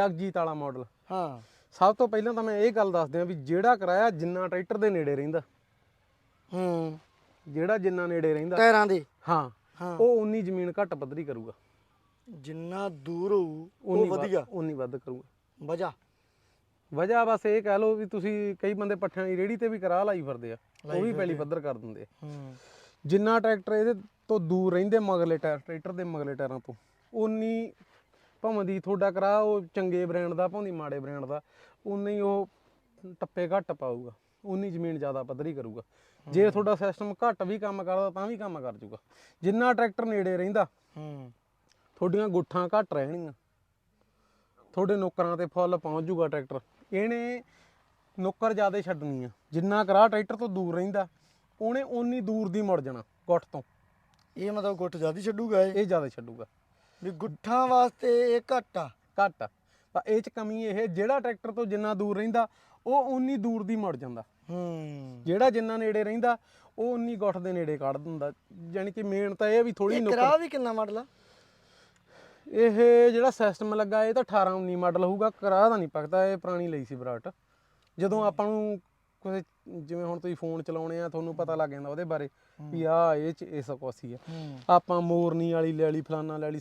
ਜਗਜੀਤ ਵਾਲਾ ਮਾਡਲ ਹਾਂ। ਸਭ ਤੋਂ ਪਹਿਲਾਂ ਤਾਂ ਮੈਂ ਇਹ ਗੱਲ ਦੱਸ ਦਿਆਂ ਵੀ ਜਿਹੜਾ ਕਿਰਾਇਆ ਜਿੰਨਾ ਟਰੈਕਟਰ ਦੇ ਨੇੜੇ ਰਹਿੰਦਾ ਹੂੰ। ਜਿਹੜਾ ਜਿੰਨਾ ਨੇੜੇ ਰਹਿੰਦਾ ਟਾਇਰਾਂ ਦੇ? ਹਾਂ ਹਾਂ। ਉਹ ਉਨੀ ਜ਼ਮੀਨ ਘੱਟ ਪੱਧਰੀ ਕਰੂਗਾ। ਜਿੰਨਾ ਦੂਰ ਹੋਊ ਉਹ ਵਧੀਆ। ਉਨੀ ਵੱਧ ਕਰੂਗਾ। ਵਜਾ ਵਜ੍ਹਾ ਬਸ ਇਹ ਕਹਿ ਲਓ ਵੀ ਤੁਸੀਂ ਕਈ ਬੰਦੇ ਪੱਠਿਆਂ ਦੀ ਰੇੜੀ ਤੇ ਵੀ ਕਰਾ ਲਾਈ ਫਿਰਦੇ ਆ ਉਹ ਵੀ ਪਹਿਲੀ ਪੱਧਰ ਕਰ ਦਿੰਦੇ ਆ। ਹੂੰ। ਜਿੰਨਾ ਟਰੈਕਟਰ ਇਹਦੇ ਤੋਂ ਦੂਰ ਰਹਿੰਦੇ ਮਗਲੇ ਟਾਇਰ ਟਰੈਕਟਰ ਦੇ ਮਗਲੇ ਟਾਇਰਾਂ ਤੋਂ ਉਨੀ ਭਾਵੇਂ ਦੀ ਤੁਹਾਡਾ ਕਰਾ ਉਹ ਚੰਗੇ ਬ੍ਰਾਂਡ ਦਾ ਭਾਵੇਂ ਮਾੜੇ ਬ੍ਰਾਂਡ ਦਾ ਉਨੀ ਉਹ ਟੱਪੇ ਘੱਟ ਪਾਊਗਾ ਉਨੀ ਜ਼ਮੀਨ ਜ਼ਿਆਦਾ ਪੱਧਰੀ ਕਰੂਗਾ। ਜੇ ਤੁਹਾਡਾ ਸਿਸਟਮ ਘੱਟ ਵੀ ਕੰਮ ਕਰਦਾ ਤਾਂ ਵੀ ਕੰਮ ਕਰ ਜੂਗਾ। ਜਿੰਨਾ ਟਰੈਕਟਰ ਨੇੜੇ ਰਹਿੰਦਾ ਹੂੰ। ਤੁਹਾਡੀਆਂ ਗੁੱਠਾਂ ਘੱਟ ਰਹਿਣਗੀਆਂ। ਤੁਹਾਡੇ ਨੌਕਰਾਂ ਤੇ ਫੁੱਲ ਪਹੁੰਚ ਜੂਗਾ ਟਰੈਕਟਰ ਇਹਨੇ ਨੌਕਰ ਜ਼ਿਆਦਾ ਛੱਡਣੀ ਆ ਜਿੰਨਾ ਕਰਾ ਟਰੈਕਟਰ ਤੋਂ ਦੂਰ ਰਹਿੰਦਾ ਉਹਨੇ ਓਨੀ ਦੂਰ ਦੀ ਮੁੜ ਜਾਣਾ ਗੁੱਠ ਤੋਂ। ਇਹ ਮਤਲਬ ਗੁੱਟ ਜ਼ਿਆਦਾ ਛੱਡੂਗਾ ਇਹ? ਇਹ ਜ਼ਿਆਦਾ ਛੱਡੂਗਾ। ਵੀ ਗੁੱਠਾਂ ਵਾਸਤੇ ਇਹ ਘੱਟ ਆ। ਘੱਟ ਆ। ਤਾਂ ਇਹ ਚ ਕਮੀ ਇਹ ਜਿਹੜਾ ਟਰੈਕਟਰ ਤੋਂ ਜਿੰਨਾ ਦੂਰ ਰਹਿੰਦਾ ਉਹ ਓਨੀ ਦੂਰ ਦੀ ਮੁੜ ਜਾਂਦਾ। ਹੂੰ। ਜਿਹੜਾ ਜਿੰਨਾ ਨੇੜੇ ਰਹਿੰਦਾ ਉਹ ਓਨੀ ਗੁੱਠ ਦੇ ਨੇੜੇ ਕੱਢ ਦਿੰਦਾ। ਯਾਨੀ ਕਿ ਮੇਨ ਤਾਂ ਇਹ ਵੀ ਥੋੜੀ ਇਹ ਨੌਕਰ। ਕਰਾ ਵੀ ਕਿੰਨਾ ਮਾਡਲ ਆ? ਇਹ ਜਿਹੜਾ ਸਿਸਟਮ ਲੱਗਾ ਇਹ ਤਾਂ 18 19 ਮਾਡਲ ਹੋਊਗਾ। ਕਰਾ ਦਾ ਨਹੀਂ ਪਕਦਾ ਇਹ ਪੁਰਾਣੀ ਲਈ ਸੀ ਬਰਾਟ ਜਦੋਂ ਆਪਾਂ ਨੂੰ ਕੋਈ ਜਿਵੇਂ ਹੁਣ ਤੁਸੀਂ ਫੋਨ ਚਲਾਉਣੇ ਆ ਤੁਹਾਨੂੰ ਪਤਾ ਲੱਗ ਜਾਂਦਾ ਉਹਦੇ ਬਾਰੇ ਵੀ ਆ ਇਹ ਚ ਇਸ ਕੋਸੀ ਆ। ਹੂੰ। ਆਪਾਂ ਮੋਰਨੀ ਵਾਲੀ ਲੈ ਲਈ ਫਲਾਨਾ ਲੈ ਲਈ